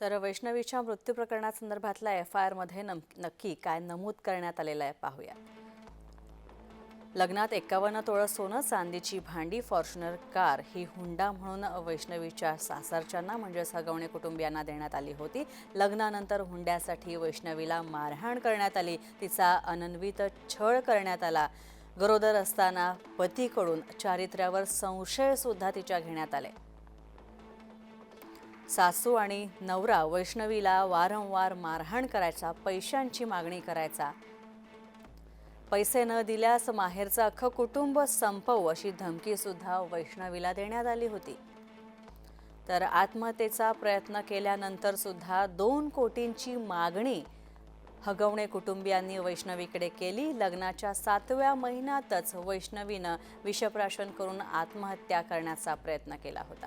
तर वैष्णवीच्या मृत्यू प्रकरणासंदर्भातल्या F I आरमध्ये नक्की काय नमूद करण्यात आलेलं आहे पाहूया. लग्नात एक्कावन्न तोळं सोनं चांदीची भांडी फॉर्च्युनर कार ही हुंडा म्हणून वैष्णवीच्या सासरच्यांना म्हणजेच सगवणे कुटुंबियांना देण्यात आली होती. लग्नानंतर हुंड्यासाठी वैष्णवीला मारहाण करण्यात आली. तिचा अनन्वित छळ करण्यात आला. गरोदर असताना पतीकडून चारित्र्यावर संशयसुद्धा तिच्या घेण्यात आले. सासू आणि नवरा वैष्णवीला वारंवार मारहाण करायचा पैशांची मागणी करायचा. पैसे न दिल्यास माहेरचं अख्खं कुटुंब संपवू अशी धमकीसुद्धा वैष्णवीला देण्यात आली होती. तर आत्महत्येचा प्रयत्न केल्यानंतर सुद्धा दोन कोटींची मागणी हगवणे कुटुंबियांनी वैष्णवीकडे केली. लग्नाच्या सातव्या महिन्यातच वैष्णवीनं विषप्राशन करून आत्महत्या करण्याचा प्रयत्न केला होता.